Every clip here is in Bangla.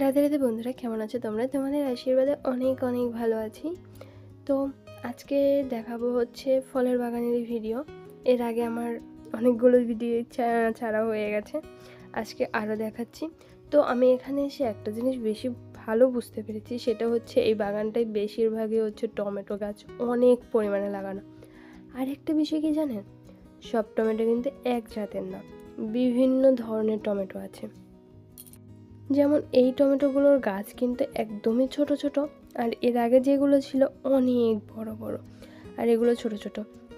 রাধে রাধে বন্ধুরা, কেমন আছো তোমরা? তোমাদের আশীর্বাদে অনেক অনেক ভালো আছি। তো আজকে দেখাবো হচ্ছে ফলের বাগানের ভিডিও। এর আগে আমার অনেকগুলো ভিডিও ছাড়া হয়ে গেছে। আজকে আরও দেখাচ্ছি। তো আমি এখানে এসে একটা জিনিস বেশি ভালো বুঝতে পেরেছি, সেটা হচ্ছে এই বাগানটায় বেশিরভাগই হচ্ছে টমেটো গাছ, অনেক পরিমাণে লাগানো। আর একটা বিষয় কি জানেন? সব টমেটো কিন্তু এক জাতের না, বিভিন্ন ধরনের টমেটো আছে। যেমন এই টমেটোগুলোর গাছ কিন্তু একদমই ছোট ছোট, আর এর আগে যেগুলো ছিল অনেক বড় বড়। আর এগুলো ছোট ছোট,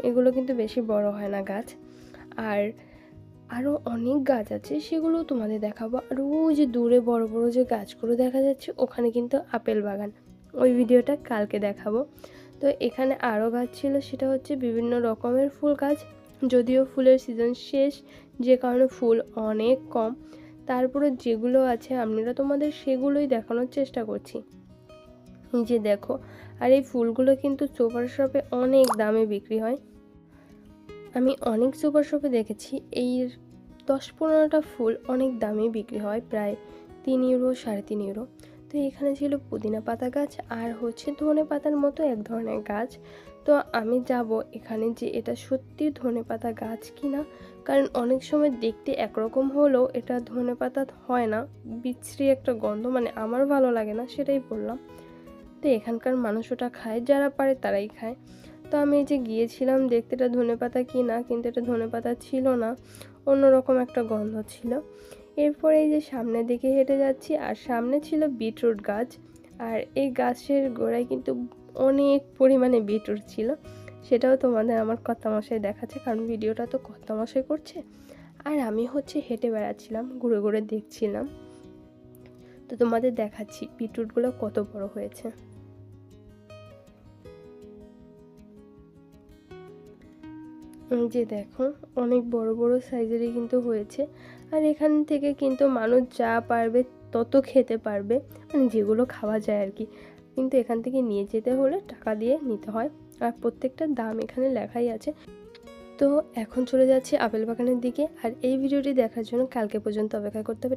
এগুলো কিন্তু বেশি বড় হয় না গাছ। আর আরও অনেক গাছ আছে, সেগুলো তোমাদের দেখাবো। আর ওই যে দূরে বড় বড় যে গাছগুলো দেখা যাচ্ছে, ওখানে কিন্তু আপেল বাগান। ওই ভিডিওটা কালকে দেখাবো। তো এখানে আরও গাছ ছিল, সেটা হচ্ছে বিভিন্ন রকমের ফুল গাছ। যদিও ফুলের সিজন শেষ, যে কারণে ফুল অনেক কম। তারপরে যেগুলো আছে, আপনারা তোমাদের সেগুলোই দেখানোর চেষ্টা করছি। যে দেখো, আর এই ফুলগুলো কিন্তু সুপার শপে অনেক দামে বিক্রি হয়। আমি অনেক সুপার শপে দেখেছি, এই দশ পনেরোটা ফুল অনেক দামে বিক্রি হয়, প্রায় তিন ইউরো, সাড়ে তিন ইউরো। তো এখানে ছিল পুদিনা পাতা গাছ আর হচ্ছে ধনে পাতার মতো এক ধরনের গাছ। তো আমি যাব এখানে যে এটা সত্যি ধনে পাতা গাছ কিনা? কারণ অনেক সময় দেখতে একরকম হলেও এটা ধনে পাতা হয় না। বিচ্ছিরি একটা গন্ধ মানে আমার ভালো লাগে না, সেটাই বললাম। তো এখানকার মানুষ ওটা খায়, যারা পারে তারাই খায়। তো আমি এই যে গিয়েছিলাম দেখতে এটা ধনে পাতা কি না কিন্তু এটা ধনে পাতা ছিল না, অন্যরকম একটা গন্ধ ছিল। এরপরে এই যে সামনের দিকে হেঁটে যাচ্ছি, আর সামনে ছিল বিটরুট গাছ। আর এই গাছের গোড়ায় কিন্তু অনেক পরিমাণে বিটরুট ছিল। সেটাও তোমাদের আমার কর্তামশাই দেখাচ্ছে, কারণ ভিডিওটা তো কর্তামশাই করছে। আর আমি হচ্ছে হেঁটে বেড়াচ্ছিলাম, ঘুরে ঘুরে দেখছিলাম। তো তোমাদের দেখাচ্ছি বিটরুটগুলো কত বড় হয়েছে। যে দেখো, অনেক বড় বড় সাইজেরই কিন্তু হয়েছে। আর এখান থেকে কিন্তু মানুষ যা পারবে তত খেতে পারবে মানে যেগুলো খাওয়া যায় আর কি। কিন্তু এখান থেকে নিয়ে যেতে হলে টাকা দিয়ে নিতে হয়। আর প্রত্যেকটা দাম এখানে লেখাই আছে। তো এখন চলে যাচ্ছি আপেল বাগানের দিকে। আর এই ভিডিওটি দেখার জন্য কালকে পর্যন্ত অপেক্ষা করতে হবে।